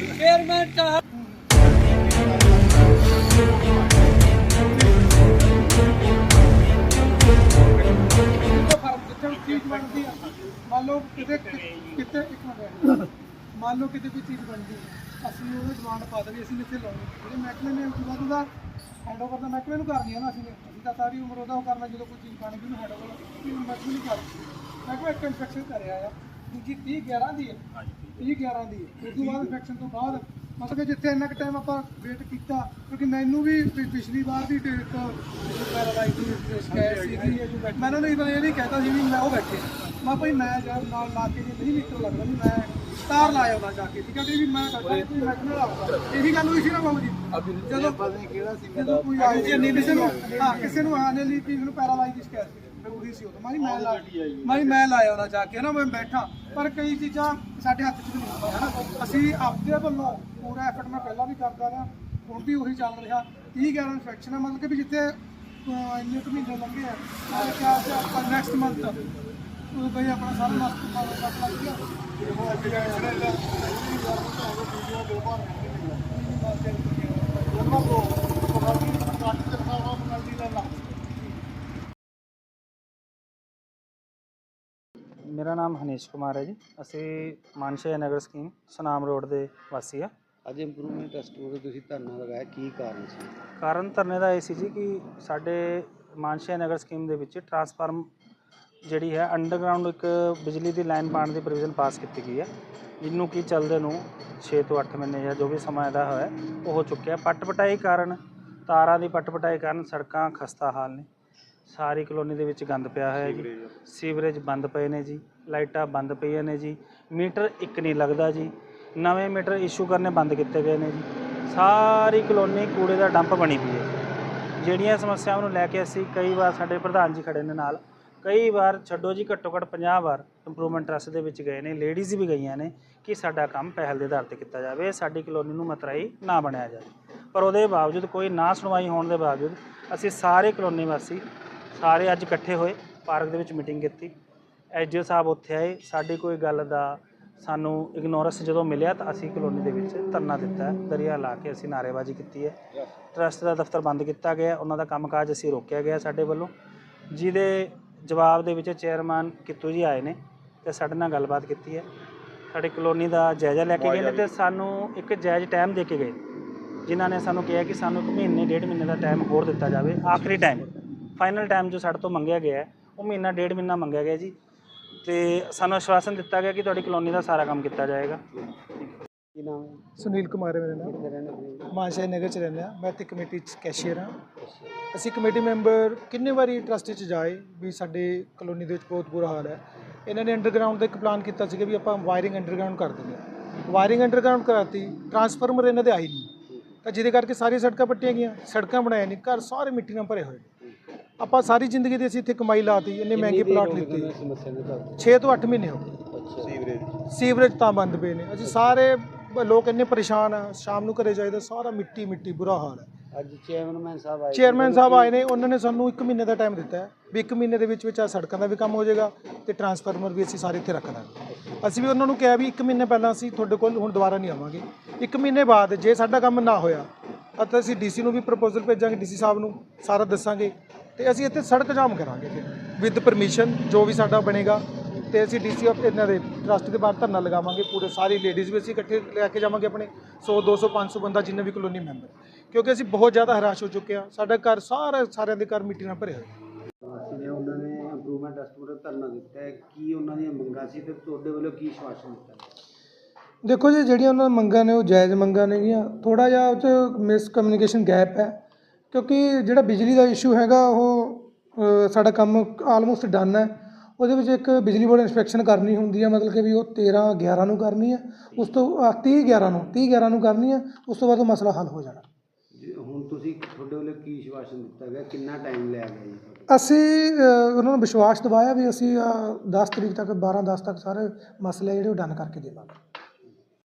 Chairman ਚਾਹ ਜਿੱਥੇ ਚੀਜ਼ ਬਣਦੀ ਆ ਮੰਨ ਲਓ ਕਿਤੇ ਕਿਤੇ ਇੱਕ ਮਿੰਟ ਮੰਨ ਲਓ ਕਿਤੇ ਕੋਈ ਚੀਜ਼ ਬਣਦੀ ਆ, ਅਸੀਂ ਉਹਨੂੰ ਡਿਮਾਂਡ ਪਾ ਦੇਣੀ ਅਸੀਂ ਇੱਥੇ ਲਾਉਣੀ ਜਿਹੜੇ ਮਹਿਕਮੇ ਨੇ ਉਸ ਤੋਂ ਬਾਅਦ ਉਹਦਾ ਹੈਂਡਓਵਰ ਤਾਂ ਮਹਿਕਮੇ ਨੂੰ ਕਰਨੀ ਆ ਨਾ ਅਸੀਂ ਨੇ। ਅਸੀਂ ਤਾਂ ਸਾਰੀ ਉਮਰ ਉਹਦਾ ਉਹ ਕਰਨਾ ਜਦੋਂ ਕੋਈ ਚੀਜ਼ ਬਣ ਗਈ ਉਹਨੂੰ ਹੈਂਡਓਵਰ ਮਹਿਕਮੇ ਨਹੀਂ ਕਰਦੀ ਮਹਿਕਮਾ ਇੱਕ ਇਨਸਪੈਕਸ਼ਨ ਕਰਿਆ ਆ ਦੂਜੀ 30 11 ਦੀ ਹੈ। 30 11 ਦੀ ਹੈ। ਉਸ ਤੋਂ ਬਾਅਦ ਇਨਸਪੈਕਸ਼ਨ ਤੋਂ ਬਾਅਦ ਮਤਲਬ ਕਿ ਜਿੱਥੇ ਇੰਨਾ ਕੁ ਟਾਈਮ ਆਪਾਂ ਵੇਟ ਕੀਤਾ ਕਿਉਂਕਿ ਮੈਨੂੰ ਵੀ ਪਿ- ਪਿਛਲੀ ਵਾਰ ਦੀ ਡੇਟ ਤੋਂ ਪੈਰਾਲਾਈਜ਼ ਦੀ ਸ਼ਿਕਾਇਤ ਸੀਗੀ ਮੈਂ ਉਹਨਾਂ ਨੂੰ ਇਹ ਇਹ ਨਹੀਂ ਕਹਤਾ ਸੀ ਵੀ ਮੈਂ ਉਹ ਬੈਠੇ। ਮੈਂ ਭਾਈ ਮੈਂ ਜਦ ਨਾਲ ਲਾ ਕੇ ਜੇ ਨਹੀਂ ਮੀਟਰ ਲੱਗਦਾ ਵੀ ਮੈਂ ਤਾਰ ਲਾਇਆ ਉਹਨਾਂ ਜਾ ਕੇ। ਠੀਕ ਹੈ ਵੀ ਮੈਂ ਕਰਦਾ ਕੋਈ ਮੈਕਨਰ ਆਉਂਦਾ ਇਹੀ ਗੱਲ ਹੋਈ ਸੀ ਨਾ ਬਾਬੂ ਜੀ। ਜਦੋਂ ਪਤਾ ਕਿਹੜਾ ਸੀ ਜਦੋਂ ਕੋਈ ਆਈ ਸੀ ਨਹੀਂ ਕਿਸੇ ਨੂੰ ਹਾਂ ਕਿਸੇ ਨੂੰ ਆਨੇ ਲਈ ਵੀ ਮੈਨੂੰ ਪੈਰਾਲਾਈਜ਼ ਦੀ ਸ਼ਿਕਾਇਤ ਸੀ ਫਿਰ ਉਹੀ ਸੀ ਉਦੋਂ ਮੈਂ ਕਿਹਾ ਮੈਂ ਲਾ ਮੈਂ ਕਿਹਾ ਮੈਂ ਲਾਇਆ ਉਹਨਾਂ ਜਾ ਕੇ ਨਾ ਮੈਂ ਬੈਠਾ ਪਰ ਕਈ ਚੀਜ਼ਾਂ ਸਾਡੇ ਹੱਥ 'ਚ ਨਹੀਂ ਹੁੰਦੀਆਂ ਹਨਾ ਅਸੀਂ ਆਪਦੇ ਵੱਲੋਂ ਪੂਰਾ ਐਫਰਟ ਮੈਂ ਪਹਿਲਾਂ ਵੀ ਕਰਦਾ ਰਿਹਾ ਹੁਣ ਵੀ ਉਹੀ ਚੱਲ ਰਿਹਾ 30 11 ਇਨਫੈਕਸ਼ਨ ਹੈ ਮਤਲਬ ਕਿ ਵੀ ਜਿੱਥੇ ਇੰਨੇ ਕੁ ਮਹੀਨੇ ਲੰਘੇ ਆ ਮੈਂ ਕਿਹਾ ਕਿ ਆਪਾਂ ਨੈਕਸਟ ਮੰਥ ਉਹ ਬਈ ਆਪਣਾ ਸਾਰਾ ਮਸਤ ਪਾਉਣਾ ਕੱਟ ਲੱਗ ਗਿਆ ਉਹ ਅੱਜ ਦਾ ਦੋ ਵਾਰ ਉਹਨਾਂ ਕੋ ਪਹਾੜੀ ਕੱਟ ਮੇਰਾ ਨਾਮ ਹਨੀਸ਼ ਕੁਮਾਰ ਹੈ ਜੀ। ਅਸੀਂ ਮਾਨਸ਼ਾ ਨਗਰ ਸਕੀਮ ਸੁਨਾਮ ਰੋਡ ਦੇ ਵਾਸੀ ਆ ਅੱਜ ਇੰਪਰੂਵਮੈਂਟ ਟੈਸਟ ਉਰੇ ਤੁਸੀਂ ਧਰਨਾ ਲਗਾਇਆ ਕੀ ਕਾਰਨ ਸੀ? ਕਾਰਨ ਧਰਨੇ ਦਾ ਇਹ ਸੀ ਜੀ ਕਿ ਸਾਡੇ ਮਾਨਸ਼ਾ ਨਗਰ ਸਕੀਮ ਦੇ ਵਿੱਚ ਟਰਾਂਸਫਾਰਮ ਜਿਹੜੀ ਹੈ ਅੰਡਰਗਰਾਉਂਡ ਇੱਕ ਬਿਜਲੀ ਦੀ ਲਾਈਨ ਪਾਉਣ ਦੀ ਪ੍ਰੋਵੀਜ਼ਨ ਪਾਸ ਕੀਤੀ ਗਈ ਹੈ ਜਿਹਨੂੰ ਕਿ ਚੱਲਦੇ ਨੂੰ 6 ਤੋਂ 8 ਮਹੀਨੇ ਜਾਂ ਜੋ ਵੀ ਸਮਾਂ ਇਹਦਾ ਹੋਇਆ ਉਹ ਹੋ ਚੁੱਕਿਆ। ਪੱਟ ਪਟਾਈ ਕਾਰਨ ਤਾਰਾਂ ਦੀ ਪੱਟ ਪਟਾਈ ਕਾਰਨ ਸੜਕਾਂ ਖਸਤਾ ਹਾਲ ਨੇ। ਸਾਰੀ ਕਲੋਨੀ ਦੇ ਵਿੱਚ ਗੰਦ ਪਿਆ ਹੋਇਆ ਜੀ। ਸੀਵਰੇਜ ਬੰਦ ਪਏ ਨੇ ਜੀ। ਲਾਈਟਾਂ ਬੰਦ ਪਈਆਂ ਨੇ ਜੀ। ਮੀਟਰ ਇੱਕ ਨਹੀਂ ਲੱਗਦਾ ਜੀ। ਨਵੇਂ ਮੀਟਰ ਇਸ਼ੂ ਕਰਨੇ ਬੰਦ ਕੀਤੇ ਗਏ ਨੇ ਜੀ। ਸਾਰੀ ਕਲੋਨੀ ਕੂੜੇ ਦਾ ਡੰਪ ਬਣੀ ਪਈ ਹੈ ਜਿਹੜੀਆਂ ਸਮੱਸਿਆਵਾਂ ਨੂੰ ਲੈ ਕੇ ਅਸੀਂ ਕਈ ਵਾਰ ਸਾਡੇ ਪ੍ਰਧਾਨ ਜੀ ਖੜੇ ਨੇ ਨਾਲ ਕਈ ਵਾਰ ਛੱਡੋ ਜੀ ਘੱਟੋ ਘੱਟ 50 ਵਾਰ ਇੰਪਰੂਵਮੈਂਟ ਟਰਸਟ ਦੇ ਵਿੱਚ ਗਏ ਨੇ ਲੇਡੀਜ਼ ਵੀ ਗਈਆਂ ਨੇ ਕਿ ਸਾਡਾ ਕੰਮ ਪਹਿਲ ਦੇ ਆਧਾਰ ਤੇ ਕੀਤਾ ਜਾਵੇ ਸਾਡੀ ਕਲੋਨੀ ਨੂੰ ਮਤਰਾਈ ਨਾ ਬਣਾਇਆ ਜਾਵੇ। ਪਰ ਉਹਦੇ ਬਾਵਜੂਦ ਕੋਈ ਨਾ ਸੁਣਵਾਈ ਹੋਣ ਦੇ ਬਾਵਜੂਦ ਅਸੀਂ ਸਾਰੇ ਕਲੋਨੀ ਵਾਸੀ ਸਾਰੇ ਅੱਜ ਇਕੱਠੇ ਹੋਏ, ਪਾਰਕ ਦੇ ਵਿੱਚ ਮੀਟਿੰਗ ਕੀਤੀ। ਐਸਡੀਓ ਸਾਹਿਬ ਉੱਥੇ ਆਏ, ਸਾਡੀ ਕੋਈ ਗੱਲ ਦਾ ਸਾਨੂੰ ਇਗਨੋਰੈਂਸ ਜਦੋਂ ਮਿਲਿਆ ਤਾਂ ਅਸੀਂ ਕਲੋਨੀ ਦੇ ਵਿੱਚ ਧਰਨਾ ਦਿੱਤਾ ਹੈ, ਦਰਿਆ ਲਾ ਕੇ ਅਸੀਂ ਨਾਅਰੇਬਾਜ਼ੀ ਕੀਤੀ ਹੈ। ਟਰਸਟ ਦਾ ਦਫ਼ਤਰ ਬੰਦ ਕੀਤਾ ਗਿਆ, ਉਹਨਾਂ ਦਾ ਕੰਮਕਾਜ ਅਸੀਂ ਰੋਕਿਆ ਗਿਆ ਸਾਡੇ ਵੱਲੋਂ। ਜਿਹਦੇ ਜਵਾਬ ਦੇ ਵਿੱਚ ਚੇਅਰਮੈਨ ਕਿੱਤੂ ਜੀ ਆਏ ਨੇ ਤੇ ਸਾਡੇ ਨਾਲ ਗੱਲਬਾਤ ਕੀਤੀ ਹੈ। ਸਾਡੀ ਕਲੋਨੀ ਦਾ ਜਾਇਜ਼ਾ ਲੈ ਕੇ ਗਏ ਨੇ ਤੇ ਸਾਨੂੰ ਇੱਕ ਜਾਇਜ਼ ਟਾਈਮ ਦੇ ਕੇ ਗਏ। ਜਿਨ੍ਹਾਂ ਨੇ ਸਾਨੂੰ ਕਿਹਾ ਕਿ ਸਾਨੂੰ ਇੱਕ ਮਹੀਨੇ, ਡੇਢ ਮਹੀਨੇ ਦਾ ਟਾਈਮ ਹੋਰ ਦਿੱਤਾ ਜਾਵੇ, ਆਖਰੀ ਟਾਈਮ ਫਾਈਨਲ ਟਾਈਮ ਜੋ ਸਾਡੇ ਤੋਂ ਮੰਗਿਆ ਗਿਆ ਹੈ, ਉਹ ਮਹੀਨਾ ਡੇਢ ਮਹੀਨਾ ਮੰਗਿਆ ਗਿਆ ਜੀ। ਤੇ ਸਾਨੂੰ ਆਸ਼ਵਾਸਨ ਦਿੱਤਾ ਗਿਆ ਕਿ ਤੁਹਾਡੀ ਕਲੋਨੀ ਦਾ ਸਾਰਾ ਕੰਮ ਕੀਤਾ ਜਾਏਗਾ। ਕੀ ਨਾਮ ਹੈ? ਸੁਨੀਲ ਕੁਮਾਰ ਹੈ ਮੇਰਾ ਨਾਮ। ਮਾਨਸ਼ਾਹੀ ਨਗਰ ਚ ਰਹਿੰਦੇ ਆ ਮੈਂ ਤੇ ਕਮੇਟੀ ਚ ਕੈਸ਼ੀਅਰ ਹਾਂ। ਅਸੀਂ ਕਮੇਟੀ ਮੈਂਬਰ ਕਿੰਨੇ ਵਾਰੀ ਟਰਸਟ ਚ ਜਾਏ ਵੀ ਸਾਡੇ ਕਲੋਨੀ ਦੇ ਵਿੱਚ ਬਹੁਤ ਬੁਰਾ ਹਾਲ ਹੈ। ਇਹਨਾਂ ਨੇ ਅੰਡਰਗਰਾਉਂਡ ਦਾ ਇੱਕ ਪਲਾਨ ਕੀਤਾ ਸੀਗਾ ਵੀ ਆਪਾਂ ਵਾਇਰਿੰਗ ਅੰਡਰਗਰਾਉਂਡ ਕਰ ਦਿੰਦੇ ਹਾਂ। ਵਾਇਰਿੰਗ ਅੰਡਰਗਰਾਉਂਡ ਕਰਾਤੀ ਟਰਾਂਸਫਾਰਮਰ ਇਹਨਾਂ ਦੇ ਆਈ ਨਹੀਂ। ਤਾਂ ਜਿਹਦੇ ਕਰਕੇ ਸਾਰੀਆਂ ਸੜਕਾਂ ਪੱਟੀਆਂ ਗਈਆਂ ਸੜਕਾਂ ਬਣਾਏ ਨਹੀਂ ਘਰ ਸਾਰੇ ਮਿੱਟੀ ਨਾਲ ਭਰੇ ਹੋਏ ਨੇ। ਆਪਾਂ ਸਾਰੀ ਜ਼ਿੰਦਗੀ ਦੀ ਅਸੀਂ ਇੱਥੇ ਕਮਾਈ ਲਾਤੀ ਇੰਨੇ ਮਹਿੰਗੇ ਪਲਾਟ ਲਿੱਤੇ। ਸਮੱਸਿਆ ਨੇ ਤੁਹਾਨੂੰ 6 ਤੋਂ 8 ਮਹੀਨੇ ਹੋ ਗਏ। ਅੱਛਾ। ਸੀਵਰੇਜ ਸੀਵਰੇਜ ਤਾਂ ਬੰਦ ਪਏ ਨੇ। ਅਸੀਂ ਸਾਰੇ ਲੋਕ ਇੰਨੇ ਪਰੇਸ਼ਾਨ ਆ ਸ਼ਾਮ ਨੂੰ ਘਰੇ ਜਾਈਦਾ ਸਾਰਾ ਮਿੱਟੀ ਮਿੱਟੀ ਬੁਰਾ ਹਾਲ ਹੈ ਅੱਜ ਚੇਅਰਮੈਨ ਸਾਹਿਬ ਆਏ ਚੇਅਰਮੈਨ ਸਾਹਿਬ ਆਏ ਨੇ ਉਹਨਾਂ ਨੇ ਸਾਨੂੰ 1 ਮਹੀਨੇ ਦਾ ਟਾਈਮ ਦਿੱਤਾ ਹੈ ਵੀ 1 ਮਹੀਨੇ ਦੇ ਵਿੱਚ ਵਿੱਚ ਆ ਸੜਕਾਂ ਦਾ ਵੀ ਕੰਮ ਹੋ ਜਾਏਗਾ ਤੇ ਟਰਾਂਸਫਾਰਮਰ ਵੀ ਅਸੀਂ ਸਾਰੇ ਇੱਥੇ ਰੱਖ ਦਾਂਗੇ। ਅਸੀਂ ਵੀ ਉਹਨਾਂ ਨੂੰ ਕਿਹਾ ਵੀ 1 ਮਹੀਨੇ ਪਹਿਲਾਂ ਅਸੀਂ ਤੁਹਾਡੇ ਕੋਲ ਹੁਣ ਦੁਬਾਰਾ ਨਹੀਂ ਆਵਾਂਗੇ। 1 ਮਹੀਨੇ ਬਾਅਦ ਜੇ ਸਾਡਾ ਕੰਮ ਨਾ ਹੋਇਆ ਤਾਂ ਅਸੀਂ ਡੀਸੀ ਨੂੰ ਵੀ ਪ੍ਰਪੋਜ਼ਲ ਭੇਜਾਂਗੇ ਡੀਸੀ ਸਾਹਿਬ ਨੂੰ ਸਾਰਾ ਦੱਸਾਂਗੇ। ਤੇ ਅਸੀਂ ਇੱਥੇ ਸੜਕ ਜਾਮ ਕਰਾਂਗੇ ਫਿਰ ਵਿਦ ਪਰਮਿਸ਼ਨ ਜੋ ਵੀ ਸਾਡਾ ਬਣੇਗਾ ਤੇ ਅਸੀਂ ਡੀਸੀ ਆਫ ਇਹਨਾਂ ਦੇ ਟਰਸਟ ਦੇ ਬਾਹਰ ਧਰਨਾ ਲਗਾਵਾਂਗੇ ਪੂਰੇ ਸਾਰੀ ਲੇਡੀਜ਼ ਵੀ ਅਸੀਂ ਇਕੱਠੇ ਲੈ ਕੇ ਜਾਵਾਂਗੇ ਆਪਣੇ 100 200 500 ਬੰਦਾ ਜਿੰਨੇ ਵੀ ਕਲੋਨੀ ਮੈਂਬਰ ਕਿਉਂਕਿ ਅਸੀਂ ਬਹੁਤ ਜ਼ਿਆਦਾ ਹਰਾਸ਼ ਹੋ ਚੁੱਕੇ ਹਾਂ। ਸਾਡਾ ਘਰ ਸਾਰਾ ਸਾਰਿਆਂ ਦੇ ਘਰ ਮਿੱਟੀ ਨਾਲ ਭਰੇ ਹੋਏ ਅਸੀਂ ਨੇ ਉਹਨਾਂ ਨੇ ਇੰਪਰੂਵਮੈਂਟ ਟੈਸਟ ਉਰੇ ਧਰਨਾ ਦਿੱਤਾ ਹੈ ਕੀ ਉਹਨਾਂ ਦੀਆਂ ਮੰਗਾਂ ਸੀ ਤੇ ਤੁਹਾਡੇ ਵੱਲੋਂ ਕੀ ਸ਼ਵਾਸਨ ਦਿੱਤਾ ਗਿਆ? ਦੇਖੋ ਜੀ ਜਿਹੜੀਆਂ ਉਹਨਾਂ ਦੀਆਂ ਮੰਗਾਂ ਨੇ ਉਹ ਜਾਇਜ਼ ਮੰਗਾਂ ਨੇਗੀਆਂ। ਥੋੜਾ ਜਿਹਾ ਉਹ 'ਚ ਮਿਸ ਕਮਿਊਨੀਕੇਸ਼ਨ ਗੈਪ ਹੈ। ਕਿਉਂਕਿ ਜਿਹੜਾ ਬਿਜਲੀ ਦਾ ਇਸ਼ੂ ਹੈਗਾ ਉਹ ਸਾਡਾ ਕੰਮ ਆਲਮੋਸਟ ਡਨ ਹੈ। ਉਹਦੇ ਵਿੱਚ ਇੱਕ ਬਿਜਲੀ ਬੋਰਡ ਇਨਸਪੈਕਸ਼ਨ ਕਰਨੀ ਹੁੰਦੀ ਹੈ ਮਤਲਬ ਕਿ ਵੀ ਉਹ 13 11 ਨੂੰ ਕਰਨੀ ਹੈ। ਉਸ ਤੋਂ ਅ, 30 11 ਨੂੰ 30 11 ਨੂੰ ਕਰਨੀ ਹੈ। ਉਸ ਤੋਂ ਬਾਅਦ ਉਹ ਮਸਲਾ ਹੱਲ ਹੋ ਜਾਣਾ। ਹੁਣ ਤੁਸੀਂ ਤੁਹਾਡੇ ਵੱਲੋਂ ਕੀ ਸ਼ਵਾਸਨ ਦਿੱਤਾ ਗਿਆ? ਕਿੰਨਾ ਟਾਈਮ ਲਿਆ ਗਿਆ ਜੀ? ਅਸੀਂ ਉਹਨਾਂ ਨੂੰ ਵਿਸ਼ਵਾਸ ਦਿਵਾਇਆ ਵੀ ਅਸੀਂ ਅ, 10 ਤਰੀਕ ਤੱਕ 12 10 ਤੱਕ ਸਾਰੇ ਮਸਲੇ ਜਿਹੜੇ ਉਹ ਡਨ ਕਰਕੇ ਦੇਵਾਂਗੇ।